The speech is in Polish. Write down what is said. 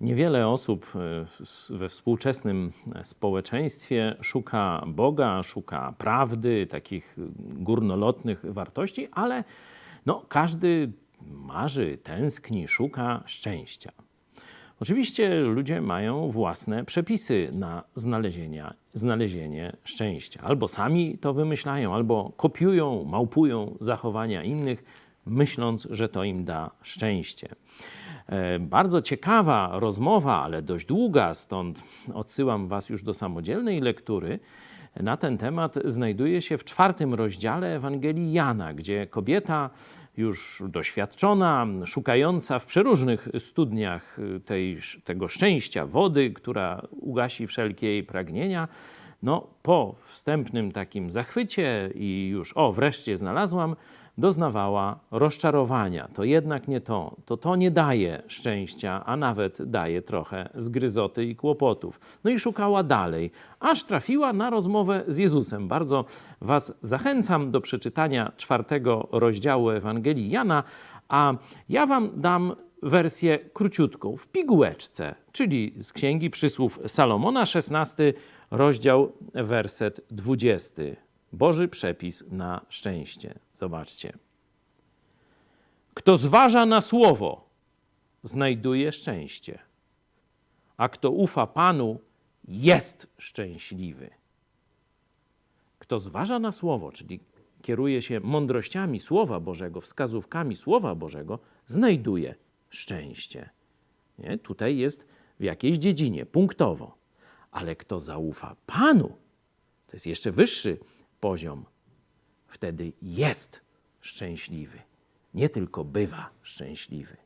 Niewiele osób e, we współczesnym społeczeństwie szuka Boga, szuka prawdy, takich górnolotnych wartości, ale no, każdy marzy, tęskni, szuka szczęścia. Oczywiście ludzie mają własne przepisy na znalezienia, znalezienie szczęścia. Albo sami to wymyślają, albo kopiują, małpują zachowania innych, myśląc, że to im da szczęście. E, Bardzo ciekawa rozmowa, ale dość długa, stąd odsyłam Was już do samodzielnej lektury. Na ten temat znajduje się w czwartym rozdziale Ewangelii Jana, gdzie kobieta już doświadczona, szukająca w przeróżnych studniach tej, tego szczęścia, wody, która ugasi wszelkie jej pragnienia, no, po wstępnym takim zachwycie i już, o, wreszcie znalazłam, doznawała rozczarowania. To jednak nie to. To to nie daje szczęścia, a nawet daje trochę zgryzoty i kłopotów. No i szukała dalej, aż trafiła na rozmowę z Jezusem. Bardzo Was zachęcam do przeczytania czwartego rozdziału Ewangelii Jana, a ja Wam dam wersję króciutką, w pigułeczce, czyli z Księgi Przysłów Salomona, 16 rozdział, werset 20. Boży przepis na szczęście. Zobaczcie. Kto zważa na słowo, znajduje szczęście, a kto ufa Panu, jest szczęśliwy. Kto zważa na słowo, czyli kieruje się mądrościami Słowa Bożego, wskazówkami Słowa Bożego, znajduje szczęście. Nie? Tutaj jest w jakiejś dziedzinie, punktowo. Ale kto zaufa Panu, to jest jeszcze wyższy poziom, wtedy jest szczęśliwy. Nie tylko bywa szczęśliwy.